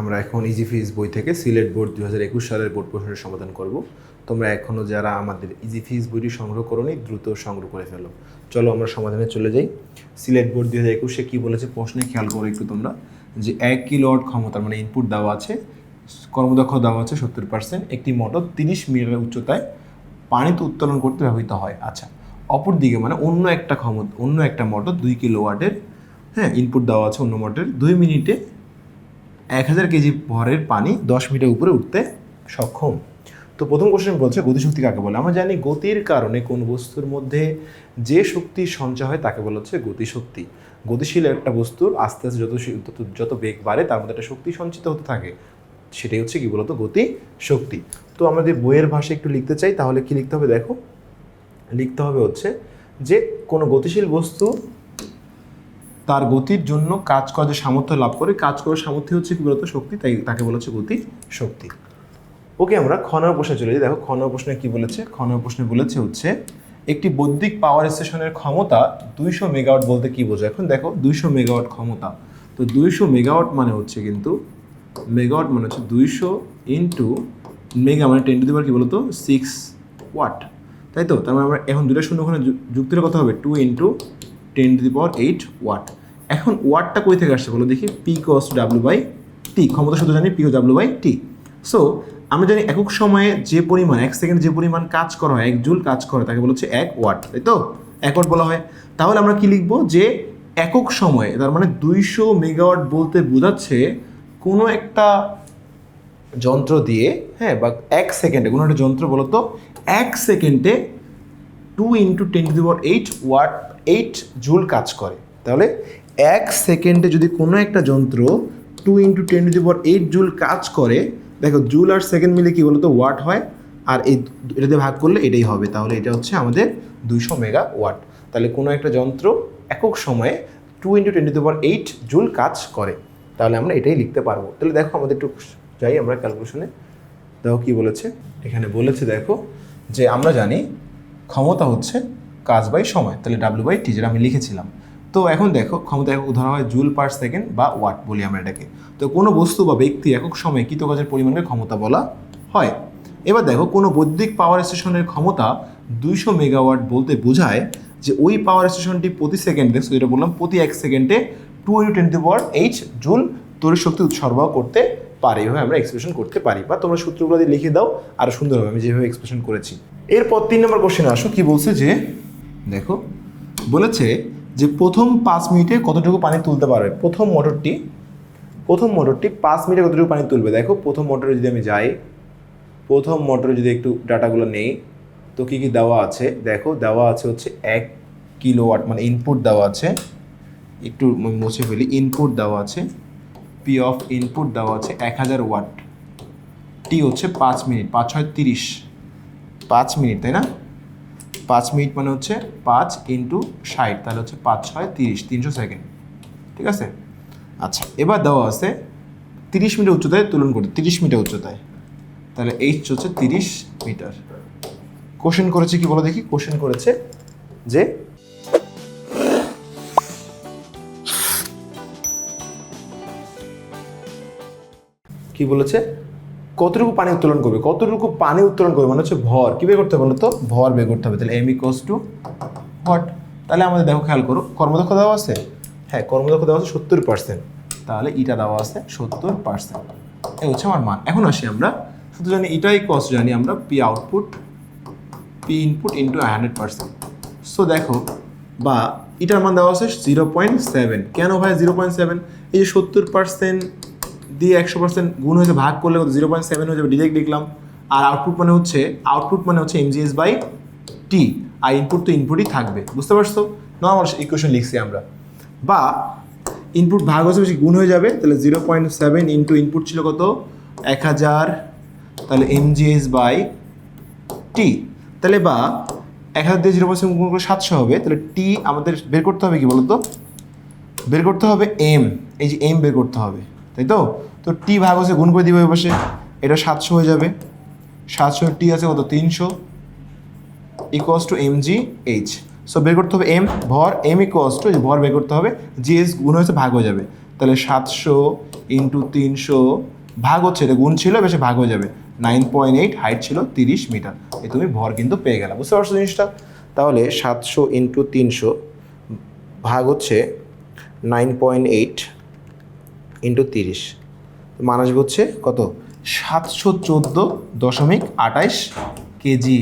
আমরা এখন ইজি ফিজ বই থেকে সিলেট বোর্ড দু হাজার একুশ সালের বোর্ড প্রশ্নের সমাধান করব। তোমরা এখনও যারা আমাদের ইজি ফিজ বইটি সংগ্রহ করোনি, দ্রুত সংগ্রহ করে ফেলো। চলো আমরা সমাধানে চলে যাই। সিলেট বোর্ড দু হাজার একুশে কী বলেছে প্রশ্নে খেয়াল করো একটু তোমরা, যে এক কিলোওয়াট ক্ষমতার মানে ইনপুট দেওয়া আছে, কর্মদক্ষ দেওয়া আছে সত্তর পার্সেন্ট একটি মোটর তিরিশ মিটারের উচ্চতায় পানিতে উত্তোলন করতে ব্যবহৃত হয়। আচ্ছা অপর দিকে মানে অন্য একটা ক্ষমতা, অন্য একটা মোটর দুই কিলো ওয়াটের হ্যাঁ ইনপুট দেওয়া আছে অন্য মোটরের দুই মিনিটে এক হাজার কেজি ভরের পানি দশ মিটার উপরে উঠতে সক্ষম। তো প্রথম কোশ্চেন বলছে গতিশক্তি কাকে বলে? আমরা জানি গতির কারণে কোন বস্তুর মধ্যে যে শক্তি সঞ্চয় হয় তাকে বলা হচ্ছে গতিশক্তি গতিশীল একটা বস্তুর আস্তে আস্তে যত যত- বেগ বাড়ে তার মধ্যে একটা শক্তি সঞ্চিত হতে থাকে। সেটাই হচ্ছে কি বলতো? গতি শক্তি। তো আমাদের বইয়ের ভাষায় একটু লিখতে চাই, তাহলে কি লিখতে হবে? দেখো, লিখতে হবে হচ্ছে যে কোনো গতিশীল বস্তু তার গতির জন্য কাজ করার যে সামর্থ্য লাভ করে, কাজ করার সামর্থ্য হচ্ছে কি বলতো? শক্তি, তাই তাকে বলা হচ্ছে গতি শক্তি। ওকে, আমরা খ প্রশ্নে চলে যাই। দেখো, খ প্রশ্নে কি বলেছে? খ প্রশ্নে বলেছে হচ্ছে, একটি বৈদ্যুতিক পাওয়ার স্টেশনের ক্ষমতা দুইশো মেগাওয়াট বলতে কি বোঝায়? এখন দেখো, দুইশো মেগাওয়াট ক্ষমতা। তো দুইশো মেগাওয়াট মানে হচ্ছে কিন্তু মেগাওয়াট মানে হচ্ছে দুইশো ইন্টু মেগা মানে টেন টু দি পাওয়ার কি বলতো? সিক্স ওয়াট তাই তো? তার মানে আমরা এখন দুটো শূন্য ওখানে যুক্তির কথা হবে two into ten to the power eight watt এখন ওয়াটটা কই থেকে আসছে বলো দেখি? P cos W by T ক্ষমতা শুধু জানি P O W by T so আমরা জানি একক সময়ে যে পরিমাণ, এক সেকেন্ড যে পরিমাণ কাজ করা হয়, এক জুল কাজ করে তাকে বলা হচ্ছে এক ওয়াট তাই তো? এক ওয়াট বলা হয়। তাহলে আমরা কি লিখব? যে একক সময়ে, তার মানে দুইশো মেগাওয়াট বলতে বোঝাচ্ছে কোনো একটা যন্ত্র দিয়ে হ্যাঁ বা এক সেকেন্ডে কোনো একটা যন্ত্র বলো তো এক সেকেন্ডে two into ten to the power eight watt eight joule কাজ করে। তাহলে এক সেকেন্ডে যদি কোনো একটা যন্ত্র two into ten to the power eight joule কাজ করে, দেখো জুল আর সেকেন্ড মিলে কি বলতো? ওয়াট হয়। আর এই এটা দিয়ে ভাগ করলে এটাই হবে। তাহলে এটা হচ্ছে আমাদের দুইশো মেগা ওয়াট তাহলে কোনো একটা যন্ত্র একক সময়ে two into ten to the power eight joule কাজ করে। তাহলে আমরা এটাই লিখতে পারব। তাহলে দেখো আমাদের একটু যাই আমরা ক্যালকুলেশনে দেখো কি বলেছে? এখানে বলেছে দেখো যে আমরা জানি ক্ষমতা হচ্ছে কাজ বাই সময়, তাহলে ডাব্লিউ বাই টি যেটা আমি লিখেছিলাম। তো এখন দেখো, ক্ষমতা একক উদাহরণ হয় জুল পার সেকেন্ড বা ওয়াট বলি আমরা এটাকে। তো কোনো বস্তু বা ব্যক্তি একক সময়ে কৃত কাজের পরিমাণকে ক্ষমতা বলা হয়। এবার দেখো, কোনো বৈদ্যুতিক পাওয়ার স্টেশনের ক্ষমতা দুইশো মেগাওয়াট বলতে বোঝায় যে ওই পাওয়ার স্টেশনটি প্রতি সেকেন্ড দেখছ যেটা বললাম, প্রতি এক সেকেন্ডে two into twenty power H joule তড়িৎ শক্তি সরবরাহ করতে পারে। এভাবে আমরা এক্সপ্রেশন করতে পারি। বা তোমরা সূত্রগুলো দিয়ে লিখে দাও আরও সুন্দর হবে। আমি যেভাবে এক্সপ্রেশন করেছি। এরপর তিন নম্বর কোশ্চেন আসো, কি বলছে যে, দেখো, বলেছে যে প্রথম পাঁচ মিনিটে কতটুকু পানি তুলতে পারবে? প্রথম মোটরটি প্রথম মোটরটি পাঁচ মিনিটে কতটুকু পানি তুলবে? দেখো, প্রথম মোটরে যদি আমি যাই, প্রথম মোটরে যদি একটু ডাটাগুলো নেই, তো কী কী দেওয়া আছে? দেখো, দেওয়া আছে হচ্ছে এক কিলোওয়াট মানে ইনপুট দেওয়া আছে। একটু মুছে ফেলি ইনপুট দেওয়া আছে। পি অফ ইনপুট দেওয়া আছে এক হাজার ওয়াট। টি হচ্ছে পাঁচ মিনিট, পাঁচ ছয় তিরিশ। পাঁচ মিনিট, তাই না? পাঁচ মিনিট মানে হচ্ছে পাঁচ ইন্টু ষাট, তাহলে হচ্ছে পাঁচ, ছয়, তিরিশ, তিনশো সেকেন্ড। ঠিক আছে? আচ্ছা এবার দেওয়া আছে তিরিশ মিটার উচ্চতায় তুলন করতে, তিরিশ মিটার উচ্চতায়। তাহলে এইচ হচ্ছে তিরিশ মিটার। কোশ্চেন করেছে কি বলো দেখি? কোশ্চেন করেছে যে কি বলেছে? কতটুকু পানি উত্তোলন করবে? কতটুকু পানি উত্তোলন করবে? মানে হচ্ছে ভর। কি বের করতে হবে বলো তো ভর বের করতে হবে। তাহলে এম ইকোস টু হোয়াট তাহলে আমাদের দেখো খেয়াল করো, কর্মদক্ষ দেওয়া আছে? হ্যাঁ কর্মদক্ষ দেওয়া আছে সত্তর পার্সেন্ট তাহলে ইটা দেওয়া আছে সত্তর পার্সেন্ট এই হচ্ছে আমার মান। এখন আসি আমরা। শুধু জানি এটাই কস্ট জানি আমরা P output P input into hundred percent so দেখো, বা এটার মান দেওয়া আছে জিরো পয়েন্ট সেভেন কেন ভাই জিরো পয়েন্ট সেভেন এই যে সত্তর পার্সেন্ট দিয়ে একশো পার্সেন্ট গুণ হয়েছে, ভাগ করলে জিরো পয়েন্ট সেভেন হয়ে যাবে ডিরেক্ট লিখলাম আর আউটপুট মানে হচ্ছে আউটপুট মানে হচ্ছে এমজিএস বাই টি আর ইনপুট তো ইনপুটই থাকবে, বুঝতে পারছ? নর্মাল ইকুয়েশন লিখছি আমরা। বা ইনপুট ভাগ হচ্ছে বেশি, গুণ হয়ে যাবে, তাহলে zero point seven into input ছিল কত? এক হাজার, তাহলে এমজিএস বাই টি তাহলে বা এক হাজার দিয়ে জিরো পার্সেন্ট গুণ করে সাতশো হবে, তাহলে টি আমাদের বের করতে হবে কি বলতো? বের করতে হবে এম এই যে এম বের করতে হবে। তাই তো? তো টি ভাগ হচ্ছে গুণ করে দিবে ওই পাশে। এটা সাতশো হয়ে যাবে। সাতশো টি আছে কত? তিনশো equals to M G H so বের করতে হবে এম ভর এম ইকোয়াস টু ভর বের করতে হবে জি এস গুণ হয়েছে, ভাগ হয়ে যাবে। তাহলে সাতশো ইন্টু তিনশো ভাগ হচ্ছে, এটা গুণ ছিল বেশি ভাগ হয়ে যাবে। নাইন পয়েন্ট এইট হাইট ছিল তিরিশ মিটার এই তুমি ভর কিন্তু পেয়ে গেলাম বুঝতে পারছ জিনিসটা? তাহলে সাতশো ইন্টু তিনশো ভাগ হচ্ছে নাইন পয়েন্ট এইট ইন্টু তিরিশ। মান আসবে হচ্ছে কত? সাতশো চোদ্দ দশমিক আঠাইশ কেজি।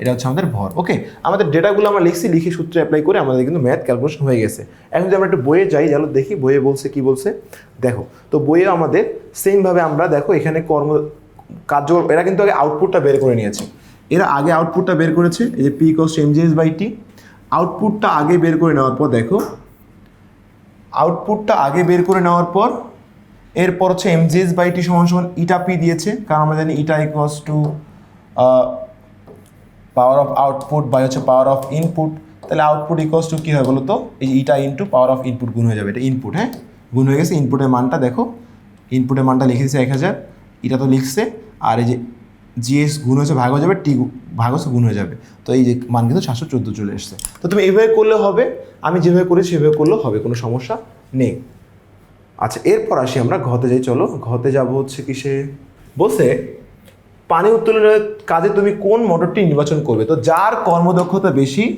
এটা হচ্ছে আমাদের ভর। ওকে আমাদের ডেটাগুলো আমরা লিখছি, লিখে সূত্রে অ্যাপ্লাই করে আমাদের কিন্তু ম্যাথ ক্যালকুলেশন হয়ে গেছে। এখন যদি আমরা একটু বইয়ে যাই চলো দেখি বইয়ে বলছে, কি বলছে? দেখো, তো বইয়ে আমাদের সেমভাবে আমরা দেখো এখানে কর্ম কার্য এরা কিন্তু আগে আউটপুটটা বের করে নিয়েছে। এরা আগে আউটপুটটা বের করেছে, এই যে P cost MGS by T আউটপুটটা আগে বের করে নেওয়ার পর দেখো আউটপুটটা আগে বের করে নেওয়ার পর এরপর হচ্ছে এম এমজিএস বাই টি সমান সমান ইটা পি দিয়েছে, কারণ আমরা জানি eta equals to power of output by হচ্ছে পাওয়ার অফ ইনপুট তাহলে আউটপুট ইকোয়াস টু কী হয় বলো তো? এই যে eta into power of input গুণ হয়ে যাবে, এটা ইনপুট হ্যাঁ? গুণ হয়ে গেছে ইনপুটের মানটা দেখো। ইনপুটের মানটা লিখে দিচ্ছে এক হাজার এটা তো লিখছে, আর এই যে জিএস গুণ হয়েছে ভাগ হয়ে যাবে টি ভাগ হচ্ছে গুণ হয়ে যাবে। তো এই যে মান কিন্তু সাতশো চোদ্দ চলে এসছে। তো তুমি এইভাবে করলে হবে, আমি যেভাবে করেছি সেভাবে করলেও হবে, কোনো সমস্যা নেই। আচ্ছা এরপর আসি আমরা ঘতে যাই, চলো। ঘতে যাব হচ্ছে কিসে? বসে পানি উত্তোলনের কাজে তুমি কোন মোটরটি নির্বাচন করবে? তো যার কর্মদক্ষতা বেশি,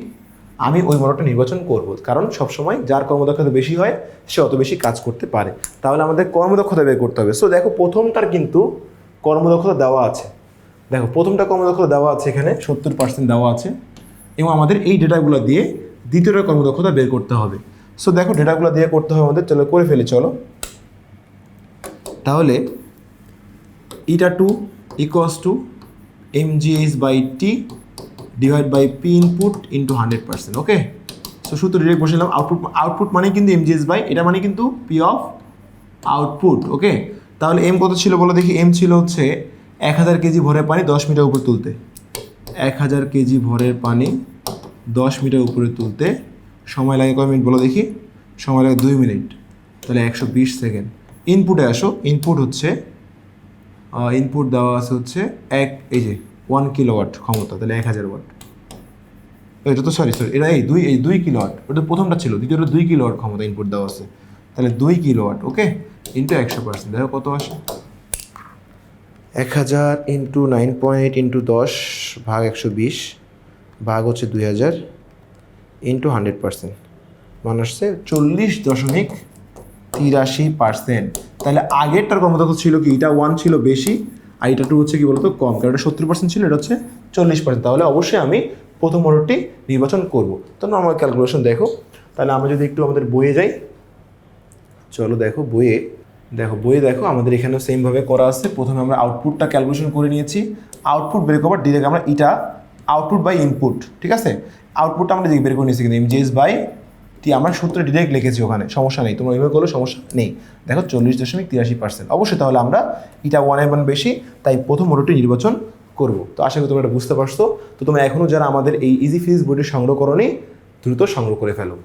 আমি ওই মোটরটা নির্বাচন করব। কারণ সবসময় যার কর্মদক্ষতা বেশি হয়, সে অত বেশি কাজ করতে পারে। তাহলে আমাদের কর্মদক্ষতা বের করতে হবে। সো দেখো প্রথমটার কিন্তু কর্মদক্ষতা দেওয়া আছে। দেখো, প্রথমটা কর্মদক্ষতা দেওয়া আছে এখানে, সত্তর পার্সেন্ট দেওয়া আছে। এবং আমাদের এই ডেটাগুলো দিয়ে দ্বিতীয়টা কর্মদক্ষতা বের করতে হবে। সো দেখো, ডেটাগুলো দিয়ে করতে হবে আমাদের। চলো, করে ফেলি, চলো। তাহলে eta to equals to M G H by T divide by P input into hundred percent okay so শুধু ডিরেক্ট বসেলাম। আউটপুট আউটপুট মানে কিন্তু এম জি এইচ বাই এটা মানে কিন্তু পি অফ আউটপুট ওকে তাহলে এম কত ছিল বলো দেখি? এম ছিল হচ্ছে এক হাজার কেজি ভরের পানি দশ মিটার উপরে তুলতে। এক হাজার কেজি ভরের পানি দশ মিটার উপরে তুলতে সময় লাগে কয় মিনিট বলো দেখি? সময় লাগে দুই মিনিট। তাহলে একশো বিশ সেকেন্ড। ইনপুটে আসো। ইনপুট হচ্ছে ইনপুট দেওয়া আছে হচ্ছে এক, এই যে ওয়ান কিলোওয়াট ক্ষমতা, তাহলে এক হাজার ওয়াট এটা তো সরি সরি এটা এই দুই এই দুই কিলোওয়াট ওটা প্রথমটা ছিল, দ্বিতীয়টা দুই কিলোওয়াট ক্ষমতা ইনপুট দেওয়া আছে। তাহলে দুই কিলোওয়াট ওকে ইন্টু একশো পার্সেন্ট দেখো কত আসে? এক হাজার ইন্টু নাইন পয়েন্ট ইন্টু দশ ভাগ একশো বিশ, ভাগ হচ্ছে দুই হাজার। ইন্টু হান্ড্রেড পার্সেন্ট মান আসছে চল্লিশ দশমিক তিরাশি পার্সেন্ট তাহলে আগেরটার কর্মদক্ষ ছিল কি? এটা ওয়ান ছিল বেশি, আর এটা টু হচ্ছে কি বলতো কম? কারণ এটা সত্তর পার্সেন্ট ছিল, এটা হচ্ছে চল্লিশ পার্সেন্ট তাহলে অবশ্যই আমি প্রথম অর্ডারটি নির্বাচন করব। তো নর্মাল ক্যালকুলেশন দেখো। তাহলে আমরা যদি একটু আমাদের বইয়ে যাই। চলো দেখো বইয়ে। দেখো বইয়ে দেখো, আমাদের এখানেও সেমভাবে করা আছে। প্রথমে আমরা আউটপুটটা ক্যালকুলেশন করে নিয়েছি। আউটপুট বের করবার ডিরেক্ট আমরা এটা আউটপুট বাই ইনপুট ঠিক আছে? আউটপুটটা আমরা বের করে নিয়েছি কিন্তু এমজিএস বাই টি আমরা সূত্রে ডিরেক্ট লিখেছি ওখানে, সমস্যা নেই। তোমরা এইভাবে করলে সমস্যা নেই। দেখো চল্লিশ দশমিক তিরাশি পার্সেন্ট অবশ্যই তাহলে আমরা এটা ওয়ান এভান বেশি, তাই প্রথম মোটরটি নির্বাচন করব। তো আশা করি তোমরা এটা বুঝতে পারছ। তো তোমরা এখনও যারা আমাদের এই ইজি ফিজ বইটি সংগ্রহ করনি, দ্রুত সংগ্রহ করে ফেলো।